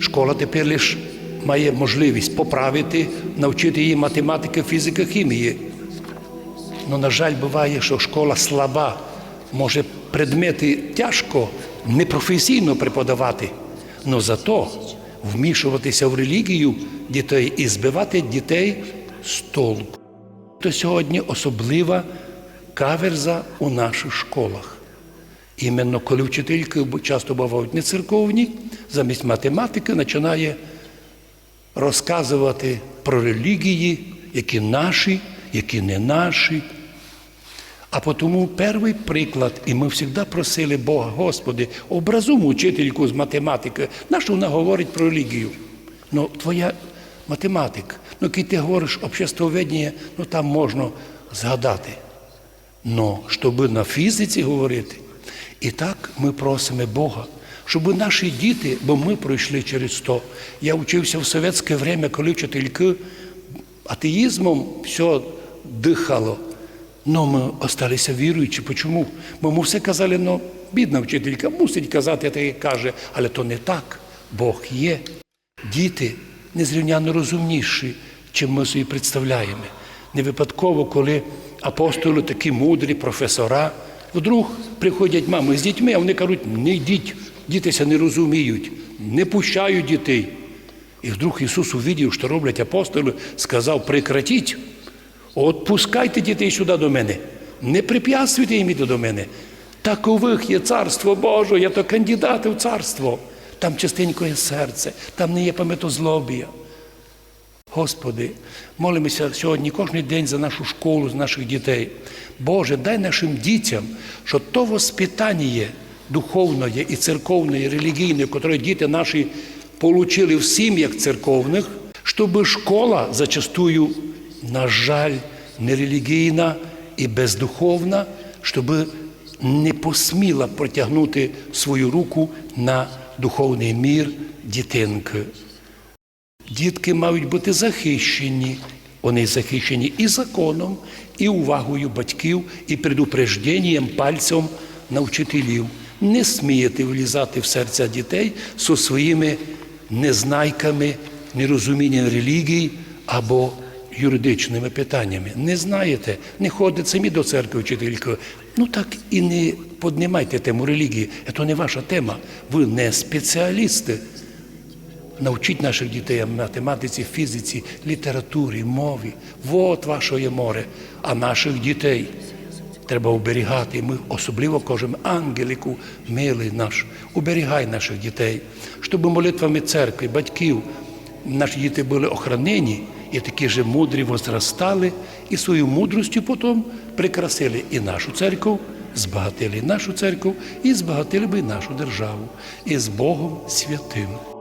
Школа тепер лише має можливість поправити, навчити її математики, фізики, хімії. Ну, на жаль, буває, що школа слаба, може предмети тяжко, непрофесійно преподавати, але зато вмішуватися в релігію дітей і збивати дітей з толку. То сьогодні особлива каверза у наших школах. Іменно коли вчительки часто бувають не церковні, замість математики починає розказувати про релігії, які наші, які не наші. А тому перший приклад, і ми завжди просили Бога, Господи, образуй учительку з математики. На що вона говорить про релігію? Ну, твоя математика, ну коли ти говориш обществоведення, ну там можна згадати. Но щоб на фізиці говорити, і так ми просимо Бога, щоб наші діти, бо ми пройшли через то. Я вчився в совєтське время, коли вчительки атеїзмом все дихало. Но ми осталися віруючі. Чому? Бо ми все казали, ну, бідна вчителька, мусить казати, так як каже, але то не так. Бог є. Діти незрівняно розумніші, чим ми собі представляємо. Не випадково, коли апостоли такі мудрі, професора, вдруг приходять мами з дітьми, а вони кажуть, не йдіть, дітися не розуміють, не пущають дітей. І вдруг Ісус увидів, що роблять апостоли, сказав, прекратіть, от пускайте дітей сюди до мене, не прип'ятствуйте їм іти до мене. Такових є царство Боже, я то кандидати в царство. Там частенько є серце, там не є пам'ятозлобія. Господи, молимося сьогодні кожен день за нашу школу, за наших дітей. Боже, дай нашим дітям, що то воспитання духовне і церковне, і релігійне, яке діти наші отримали в сім'ях церковних, щоб школа зачастую, на жаль, нерелігійна і бездуховна, щоб не посміла протягнути свою руку на духовний мір дітинки. Дітки мають бути захищені. Вони захищені і законом, і увагою батьків, і предупрежденням пальцем на вчителів. Не смієте влізати в серця дітей зі своїми незнайками, нерозумінням релігії або юридичними питаннями. Не знаєте, не ходите самі до церкви вчительки. Ну так і не піднімайте тему релігії. Це не ваша тема. Ви не спеціалісти. Навчіть наших дітей математиці, фізиці, літературі, мові. Вот ваше є море. А наших дітей треба оберігати. Ми особливо кажемо, ангелику, милий наш, оберігай наших дітей, щоб молитвами церкви, батьків, наші діти були охранені і такі ж мудрі возростали, і свою мудростю потім прикрасили і нашу церкву, збагатили нашу церкву, і збагатили би нашу державу, і з Богом святим.